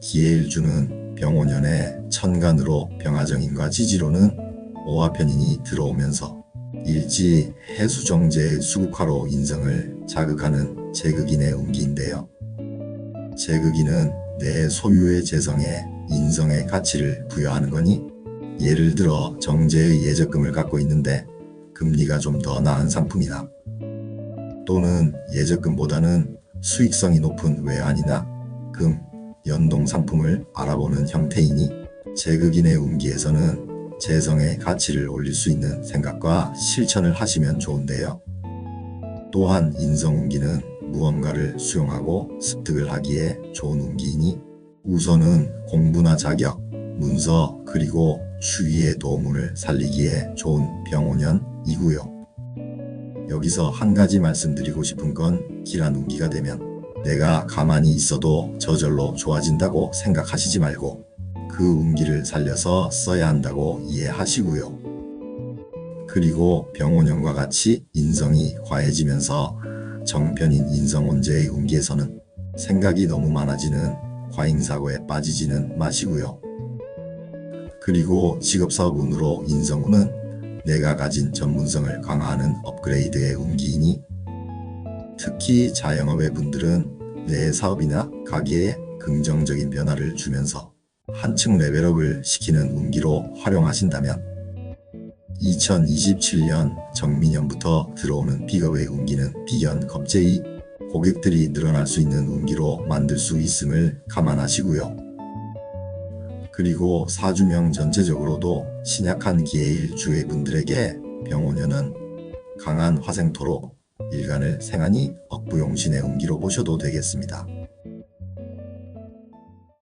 기해일주는 병오년에 천간으로 병화정인과 지지로는 오화편인이 들어오면서 일지 해수정제의 수국화로 인성을 자극하는 제극인의 운기인데요. 제극인은 내 소유의 재성에 인성의 가치를 부여하는 거니? 예를 들어 정제의 예적금을 갖고 있는데 금리가 좀 더 나은 상품이나? 또는 예적금보다는 수익성이 높은 외환이나? 금, 연동 상품을 알아보는 형태이니 제극인의 운기에서는 재성의 가치를 올릴 수 있는 생각과 실천을 하시면 좋은데요. 또한 인성운기는 무언가를 수용하고 습득을 하기에 좋은 운기이니 우선은 공부나 자격, 문서 그리고 추위의 도움을 살리기에 좋은 병오년이고요. 여기서 한 가지 말씀드리고 싶은 건 기란 운기가 되면 내가 가만히 있어도 저절로 좋아진다고 생각하시지 말고 그 운기를 살려서 써야 한다고 이해하시고요. 그리고 병오년과 같이 인성이 과해지면서 정편인 인성온제의 운기에서는 생각이 너무 많아지는 과잉사고에 빠지지는 마시고요. 그리고 직업사업 운으로 인성운은 내가 가진 전문성을 강화하는 업그레이드의 운기이니 특히 자영업의 분들은 내 사업이나 가게에 긍정적인 변화를 주면서 한층 레벨업을 시키는 운기로 활용하신다면 2027년 정미년부터 들어오는 픽업의 운기는 비견 겁제이 고객들이 늘어날 수 있는 운기로 만들 수 있음을 감안하시고요. 그리고 사주명 전체적으로도 신약한 기해일 주의 분들에게 병오년은 강한 화생토로 일간을 생하니 억부용신의 운기로 보셔도 되겠습니다.